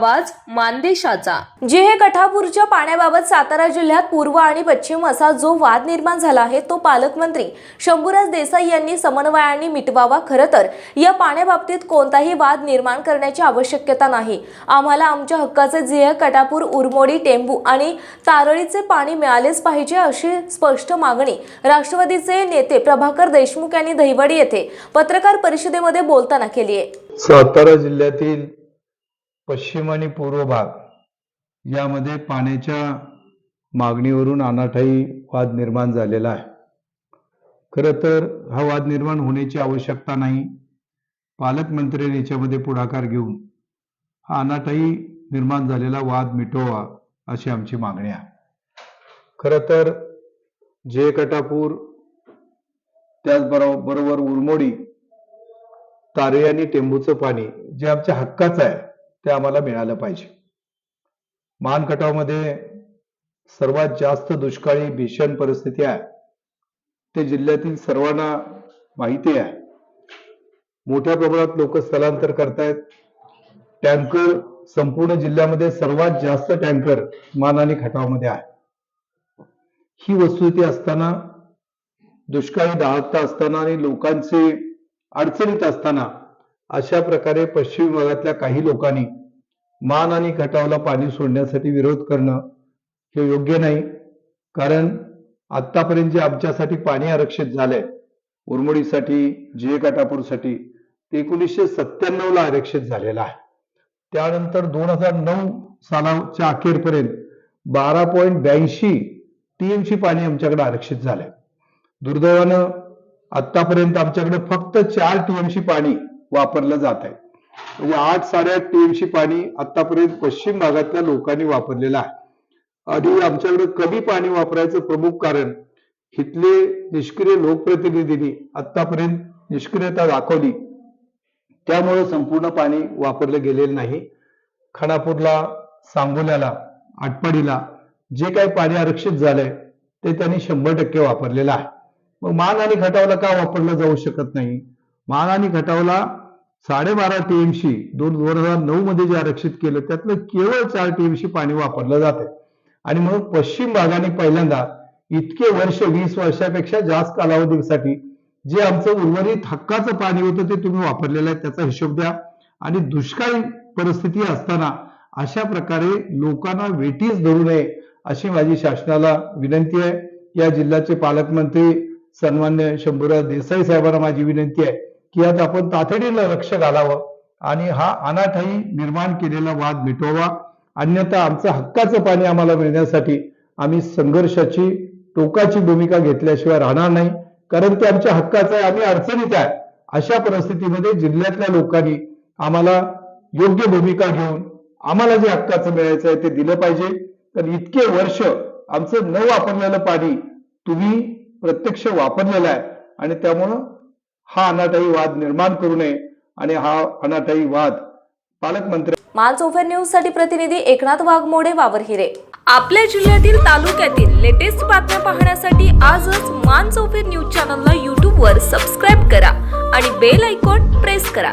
आवाज मानदेशाचा. जे हे कठापूरच्या पाण्याबाबत सातारा जिल्ह्यात पूर्व आणि पश्चिम असा जो वाद निर्माण झाला आहे तो पालकमंत्री शंभूराज देसाई यांनी समन्वयाने मिटवावा. खरं तर या पाण्याबाबतीत कोणताही वाद निर्माण करण्याची आवश्यकता नाही. आम्हाला आमच्या हक्काचे जे कटापूर उरमोडी टेंबू आणि तारळीचे पाणी मिळालेच पाहिजे अशी स्पष्ट मागणी राष्ट्रवादीचे नेते प्रभाकर देशमुख यांनी दहिवडी येथे पत्रकार परिषदेमध्ये बोलताना केली आहे. सातारा जिल्ह्यातील पश्चिम आणि पूर्व भाग यामध्ये पाण्याच्या मागणीवरून अनाठाई वाद निर्माण झालेला आहे. खरं तर हा वाद निर्माण होण्याची आवश्यकता नाही. पालकमंत्र्यांनी याच्यामध्ये पुढाकार घेऊन हा अनाठाई निर्माण झालेला वाद मिटवा अशी आमची मागणी आहे. खरं तर जे कटापूर त्याचबरोबर बरोबर उरमोडी तारे आणि टेंबूचं पाणी जे आमच्या हक्काचं आहे ते आम्हाला मिळालं पाहिजे. मान कटावमध्ये सर्वात जास्त दुष्काळी भीषण परिस्थिती आहे. ते जिल्ह्यातील सर्वांना माहिती आहे. मोठ्या प्रमाणात लोक स्थलांतर करतायत. टँकर संपूर्ण जिल्ह्यामध्ये सर्वात जास्त टँकर मान आणि खटावमध्ये आहे. ही वस्तुस्थिती असताना दुष्काळी दाहकता असताना आणि लोकांचे अडचणीत असताना अशा प्रकारे पश्चिम भागातल्या काही लोकांनी मान आणि खटावला पाणी सोडण्यासाठी विरोध करणं हे योग्य नाही. कारण आतापर्यंत जे आमच्यासाठी पाणी आरक्षित झालंय उरमोडीसाठी जे काटापूरसाठी ते एकोणीसशे सत्त्याण्णव ला आरक्षित झालेलं आहे. त्यानंतर दोन हजार नऊ सालाच्या अखेरपर्यंत बारा पॉईंट ब्याऐंशी टीएमसी पाणी आमच्याकडे आरक्षित झालंय. दुर्दैवानं आतापर्यंत आमच्याकडे फक्त चार टीएमसी पाणी वापरलं जात आहे. म्हणजे आठ साडेआठ टीएमसी पाणी आतापर्यंत पश्चिम भागातल्या लोकांनी वापरलेलं आहे. आणि आमच्याकडे कमी पाणी वापरायचं प्रमुख कारण इथले निष्क्रिय लोकप्रतिनिधींनी आतापर्यंत निष्क्रियता दाखवली. त्यामुळे संपूर्ण पाणी वापरलं गेलेलं नाही. खानापूरला सांगोल्याला आटपाडीला जे काही पाणी आरक्षित झालंय ते त्यांनी शंभर टक्के वापरलेलं आहे. मग मान आणि खटावला का वापरलं जाऊ शकत नाही? मान आणि खटावला साडेबारा टीएमसी दोन दोन हजार नऊ मध्ये जे आरक्षित केलं त्यातलं केवळ चार टीएमसी पाणी वापरलं जाते आणि म्हणून पश्चिम भागाने पहिल्यांदा इतके वर्ष वीस वर्षापेक्षा जास्त कालावधीसाठी जे आमचं उर्वरित हक्काचं पाणी होतं ते तुम्ही वापरलेलं आहे त्याचा हिशोब द्या. आणि दुष्काळी परिस्थिती असताना अशा प्रकारे लोकांना वेटीस धरू नये अशी माझी शासनाला विनंती आहे. या जिल्ह्याचे पालकमंत्री सन्मान्य शंभूराज देसाई साहेबांना माझी विनंती आहे. की यात आपण तातडीनं लक्ष घालावं आणि हा अनाठाई निर्माण केलेला वाद मिटवावा. अन्यथा आमचं हक्काचं पाणी आम्हाला मिळण्यासाठी आम्ही संघर्षाची टोकाची भूमिका घेतल्याशिवाय राहणार नाही. कारण ते आमच्या हक्काचं आहे आम्ही अडचणीत आहे. अशा परिस्थितीमध्ये जिल्ह्यातल्या लोकांनी आम्हाला योग्य भूमिका घेऊन आम्हाला जे हक्काचं मिळायचं आहे ते दिलं पाहिजे. तर इतके वर्ष आमचं न वापरलेलं पाणी तुम्ही प्रत्यक्ष वापरलेलं आहे आणि त्यामुळं हा अनाठाई वाद निर्माण करू नये आणि हा अनाठाई वाद पालकमंत्री मानसोफर न्यूजसाठी प्रतिनिधी एकनाथ वाघमोडे वावरहिरे आपल्या जिल्ह्यातील तालुक्यातील लेटेस्ट बातम्या पाहण्यासाठी आजच मान चौफेर न्यूज चॅनलला यूट्यूबवर सबस्क्राईब करा आणि बेल आयकॉन प्रेस करा.